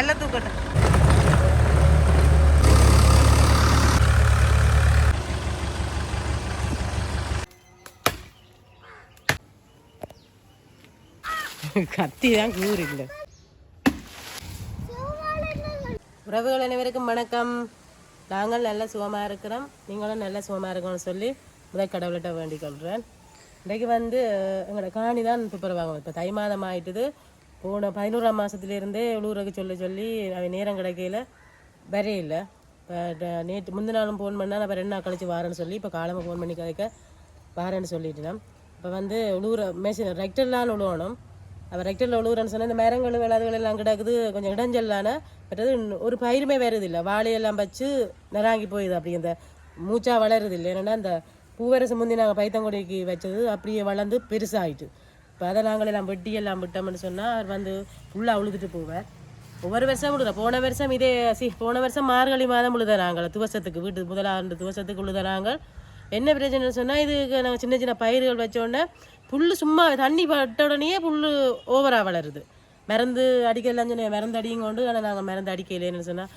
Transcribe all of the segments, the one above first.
கல்ல தூக்கட்டும் கத்தி தான் கூறு இல்லை உறவுகள் அனைவருக்கும் வணக்கம். நாங்கள் நல்ல சுகமாக இருக்கிறோம். நீங்களும் நல்ல சுகமாக இருக்கணும்னு சொல்லி முதல் கடவுள்கிட்ட வேண்டிக் கொள்கிறேன். இன்றைக்கு வந்து எங்களோட காணி தான் துப்புரவாகும் இப்போ தை மாதம் ஆயிட்டுது. போன பதினோராம் மாதத்துலேருந்தே உழுவுறக்கு சொல்ல சொல்லி அவன் நேரம் கிடைக்கையில் வரையில இப்போ நேற்று முந்தின நாளும் ஃபோன் பண்ணால் நான் ரெண்டு நாள் கழிச்சு வாரேன்னு சொல்லி இப்போ காலமாக ஃபோன் பண்ணி கிடைக்க வாரேன்னு சொல்லிட்டுனான் இப்போ வந்து உழுவுற மேஷின் ரெக்டர்லான்னு உழுவணும் அவள் ரெக்டரில் உழுவுறேன்னு சொன்னால் இந்த மரங்கள் விளாதுகள் எல்லாம் கிடக்குது கொஞ்சம் இடைஞ்சல்லான பட்டது ஒரு பயிருமே வருது இல்லை வாழையெல்லாம் வச்சு நிறாங்கி போயிடுது அப்படி. இந்த மூச்சா வளருது இல்லை என்னென்னா அந்த பூவரசு முந்தி நாங்கள் பைத்தங்குடிக்கு வச்சது அப்படியே வளர்ந்து பெருசாகிட்டு இப்போ அதை நாங்கள் எல்லாம் வெட்டி எல்லாம் விட்டோம்னு சொன்னால் அவர் வந்து ஃபுல்லாக உழுதுட்டு போவார். ஒவ்வொரு வருஷம் உழுத? போன வருஷம் இதே சி போன வருஷம் மார்கழி மாதம் உழுத நாங்கள் துவசத்துக்கு வீட்டு முதலாண்டு துவசத்துக்கு உழுத நாங்கள் என்ன பிரச்சனைன்னு சொன்னால் இதுக்கு நாங்கள் சின்ன சின்ன பயிர்கள் வச்சோடனே புல் சும்மா தண்ணி பட்ட உடனே புல் ஓவராக வளருது. மருந்து அடிக்கலாம் சொன்ன மருந்து அடியும் கொண்டு ஆனால் நாங்கள் மருந்து அடிக்கலைன்னு சொன்னால்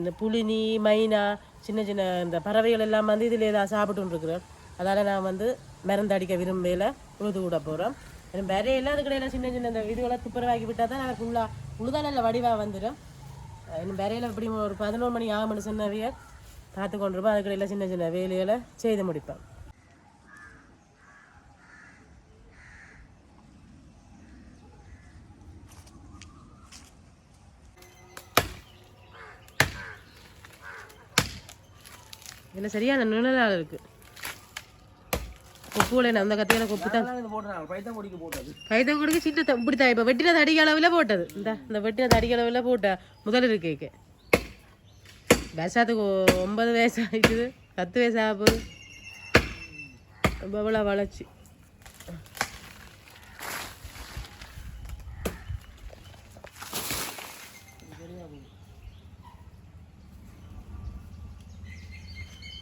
இந்த புளினி மைனா சின்ன சின்ன இந்த பறவைகள் எல்லாம் வந்து இதில் ஏதாவது சாப்பிட்டுருக்குறோம் இருக்கிறோம். அதால் நான் வந்து மருந்து அடிக்க விரும்பல. உழுது விட போகிறோம் எனக்கு விரையெல்லாம் அதுக்கடையில் சின்ன சின்ன இந்த இதுகளை துப்புரவாக்கி விட்டால் தான் எனக்கு உள்ளா உழுதான வடிவாக வந்துடும். இன்னும் வேறையில் இப்படி ஒரு பதினோரு மணி ஆகும்னு சொன்னவைய பார்த்து கொண்டிருப்போம். அதுக்கடையில் சின்ன சின்ன வேலைகளை செய்து முடிப்பேன் இதில் சரியான நிழலாக இருக்குது கொப்புல அந்த கத்தியான கொப்பு தான். பைத்தம் கொடிக்கு த- இப்படி தான் இப்போ வெட்டின தடிக்க அளவில் போட்டது. இந்த இந்த வெட்டின தடிக்க அளவில் போட்ட முதல் இருக்கேக்கு வயசாத்துக்கு ஒன்பது வயசு ஆயிடுது பத்து வயசு ஆக போகுது. ரொம்ப வளர்ச்சி.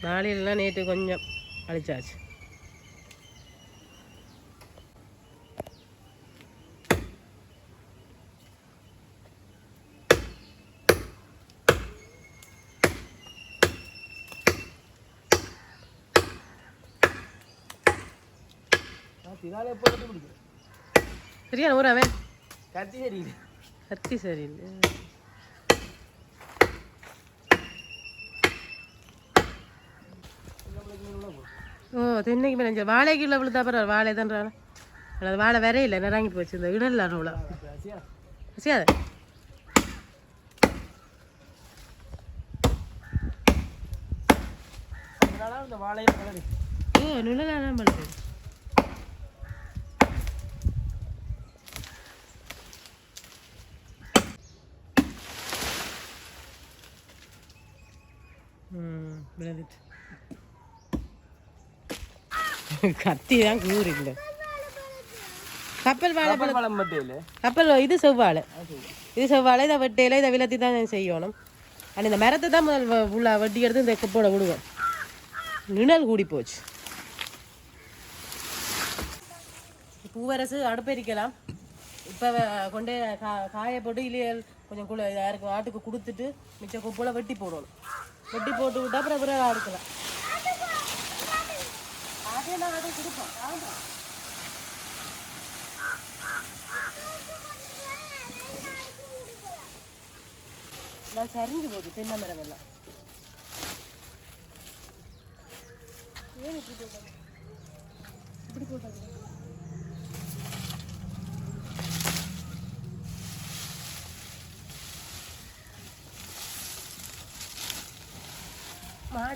நாளையிலலாம் நேற்று கொஞ்சம் அழிச்சாச்சு. சரியா ஊர் அவன் கத்தி சரியில்லை கத்தி சரியில்லை ஓ தென்னைக்கு மேலே வாழைக்கு இல்லை விழுந்தா பரவாயில்ல வாழை தான்றான அது வாழை இல்லை நிறங்கி போச்சு இந்த இடல் அவ்வளோ கசியா சரியா அதனால இந்த வாழையில கலரி ஓ நிழலான பண்ணுது விழுந்துட்டு கத்தி தான் கூறு இல்லை. கப்பல் வாழை கப்பல் இது செவ்வாழை. இது செவ்வாழை இதை வெட்டையில இதை விலத்தி தான் செய்யணும். ஆனால் இந்த மரத்தை தான் முதல் ஃபுல்லாக வெட்டி எடுத்து இந்த குப்போட விடுவோம். நிழல் கூடி போச்சு. பூவரசு அடுப்பெரிக்கலாம். இப்போ கொண்டே கா காய போட்டு இல்லையே கொஞ்சம் குள யாருக்கு ஆட்டுக்கு கொடுத்துட்டு மிச்ச குப்போல வெட்டி போடணும். வெட்டி போட்டு விட்டா அப்புறம் பிறகு அடுக்கலாம் அதெல்லாம் அதை கொடுப்போம் ஆமாம் நான் சரிஞ்சு போகுது தென்னை மரம் எல்லாம் ஏன் இப்படி போட்டாங்க இப்படி போட்டாங்க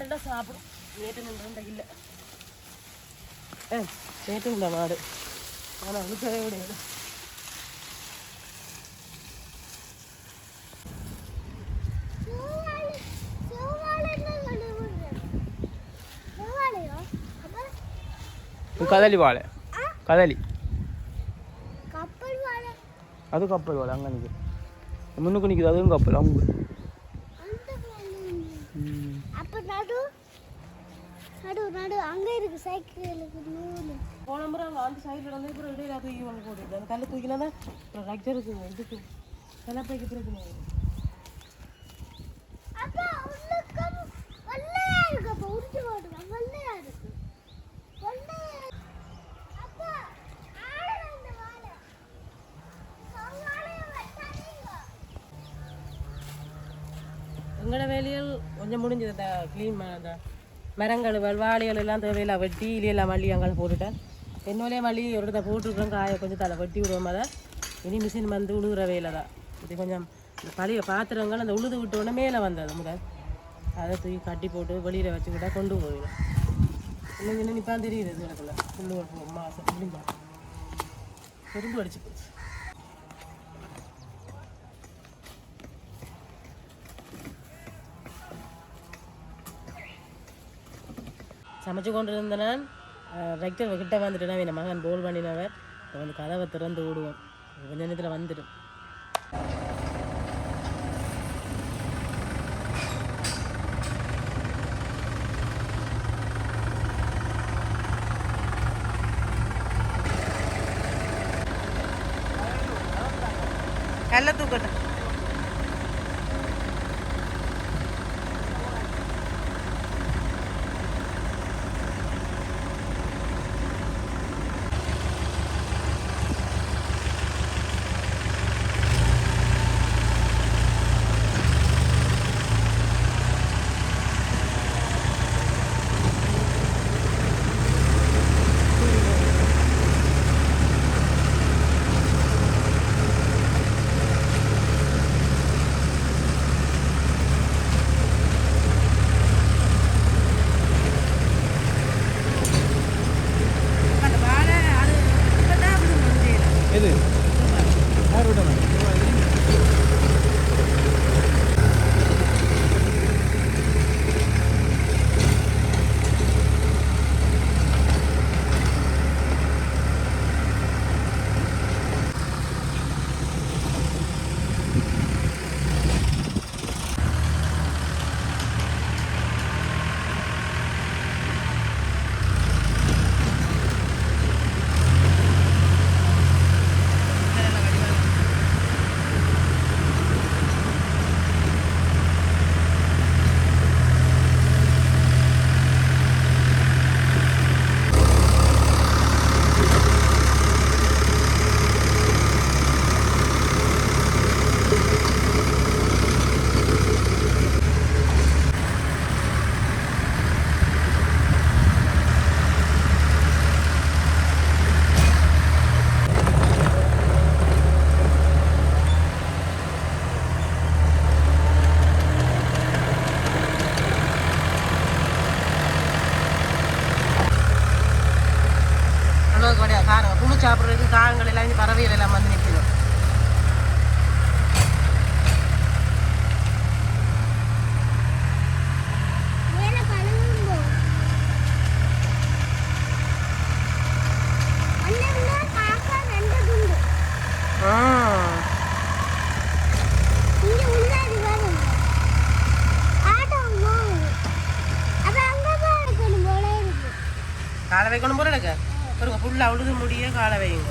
மாடெல்லாம் சாப்பிடும். நேற்று நின்று இல்லை ஏ நேற்று இல்லை மாடு. ஆனால் அழுக்கவே விடையாது கதலி வாழை. கதலி. கப்பல் வாழை. அது கப்பல் வாழை அங்கே நிற்குது முன்னுக்கு நிற்குது அதுவும் அங்கே இருக்கு சைக்கிளுக்கு நூல். போன முறை அங்கே அந்த சைக்கிள் வந்து அப்புறம் இடையில தூக்கி கொண்டு போடுது அந்த கல் தூக்கினா தான் அப்புறம் ரக்ஜர் இருக்குங்க இதுக்கு. சில பைக்கு பிரச்சனை எங்களோட வேலையில் கொஞ்சம் முடிஞ்சது அந்த க்ளீன் அந்த மரங்கள் வாழைகள் எல்லாம் தேவையில்லை. வெட்டி இலையெல்லாம் மல்லி அங்கே போட்டுட்டேன். என்னோடய மல்லி ஒரு இடத்த போட்டுருக்கோம் காய கொஞ்சம் தலை வெட்டி விடுவோம் அதை. இனி மிஷின் வந்து உழுகுற வேலை தான். இது கொஞ்சம் பழைய பாத்திரங்கள் அந்த உழுது விட்ட உடனே மேலே வந்தது முதல். அதை தூக்கி கட்டி போட்டு வெளியில் வச்சு விட்டா கொண்டு போயிடும். இன்னும் இன்னும் நிப்பான் தெரியுது இது எனக்குள்ள புல்லு மாதம் முடிஞ்சா. பெருந்து அடிச்சு போச்சு. சமைச்சு கொண்டு இருந்த நான் ரெக்டர் கிட்ட வந்துட்டுனா. என் மகன் போல் பண்ணினவர். இப்போ வந்து கதவை திறந்து விடுவோம். கொஞ்ச நேரத்தில் வந்துடும். கல்ல தூக்கட்டும். காலை வைக்கணும் போல இருக்க. பாருங்க ஃபுல்லாக உழுது முடிய காலை வைங்க.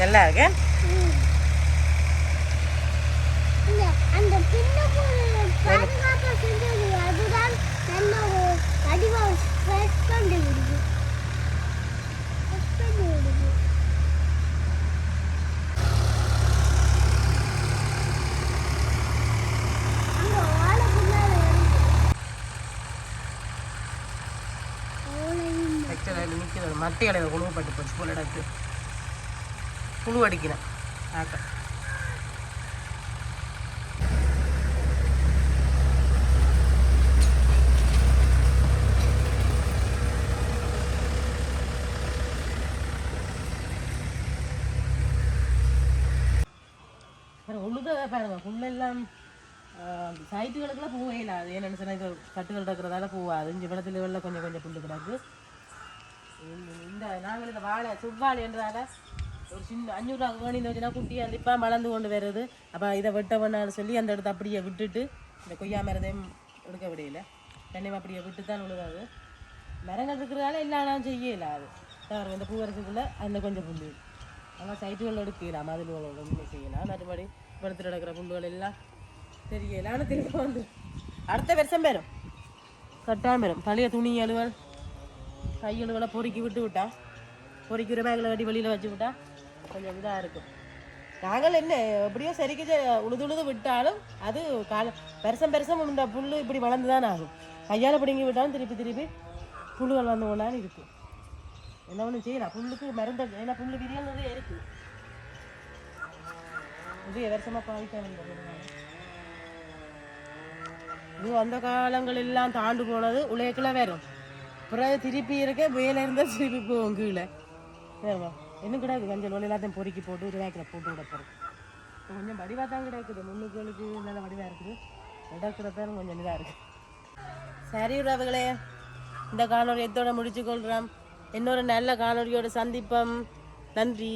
நல்லா இருக்கு? அந்த பாதுகாப்பா செஞ்சது அதுதான் நல்ல ஒரு வடிவம் ஸ்ட்ரெஸ் பண்ணி விடுது ஸ்ட்ரெஸ் பண்ணி விடுது அங்க வாழை பின்னால இருக்கு. ஓலையும் ஆக்சுவலாக நிற்கிறது மொட்டை இலையில குழுவு பட்டு போச்சு போல புழு அடிக்கிறேன். ஆக்க உழுத பாருங்க புல்லெல்லாம் சைட்டுகளுக்கெல்லாம் பூவே இல்லை. அது என்னென்னு சொன்னால் இது கட்டுகள் இருக்கிறதால பூவாது. இஞ்சி வெள்ளத்தில் வெள்ள கொஞ்சம் கொஞ்சம் புல்லு கிடக்கு. இந்த- இந்த நாங்கள் இந்த வாழை சுவ்வாழை என்றால ஒரு சின்ன அஞ்சூறு வேணிந்து வச்சுனா குட்டியாக அந்த இப்போ மலர்ந்து கொண்டு வருது. அப்போ இதை வெட்ட வேணாம்னு சொல்லி அந்த இடத்த அப்படியே விட்டுட்டு இந்த கொய்யா மரத்தையும் எடுக்க விடையில. தண்ணியும் அப்படியே விட்டு தான் விழுகாது. மரங்கள் இருக்கிறதால இல்லைனாலும் செய்யல அது. பாருங்க இந்த பூவரசுக்குள்ளே அந்த கொஞ்சம் புல்லு. ஆனால் சைட்டுகள் எடுக்கலாம் மதில்களோட ஒன்றும் செய்யலாம் மறுபடி வெளுத்துல நடக்கிற புல்லுகள் எல்லாம் தெரியலான்னு ஆனால் திரும்ப வந்து அடுத்த வருஷம் வரும். கட்டாயம் வரும். பழைய துணி அலுவல் கையெழுகளை பொறுக்கி விட்டு விட்டா பொறுக்கிற பேக்கில் கட்டி வெளியில் வச்சு விட்டா கொஞ்சம் இதாக இருக்கும். நாங்கள் என்ன எப்படியோ சரிக்கு உழுது உழுது விட்டாலும் அது கால பெருசம் பெருசம் இந்த புல் இப்படி வளர்ந்து தான் ஆகும். கையால் பிடுங்கி விட்டாலும் திருப்பி திருப்பி புல்லுகள் வந்து கொண்டாலும் இருக்கும். என்ன ஒன்றும் செய்யலாம் புல்லுக்கு மருந்து ஏன்னா புல் விரியல் நிறைய இருக்குது இது வருஷமாக பாவிக்க வேண்டியது இது அந்த காலங்கள் எல்லாம் தாண்டு போனது உலகக்குள்ள வரும் பிறகு திருப்பி இருக்க வேலை இருந்தால் திருப்பி போகும் கீழே. சரிவா இன்னும் கிடையாது மஞ்சள் ஒளி எல்லாத்தையும் பொறுக்கி போட்டு ஒரு வேக்கில் போட்டு விட போகிறோம் கொஞ்சம் வடிவாக தான் கிடைக்குது முன்னுக்களுக்கு நல்ல வடிவாக இருக்குது. நடக்கிறதான் கொஞ்சம் இதாக இருக்குது சரி உறவுகளே. இந்த காணொலி எத்தோட முடிச்சு கொள்கிறோம் இன்னொரு நல்ல காணொலியோட சந்திப்போம். நன்றி.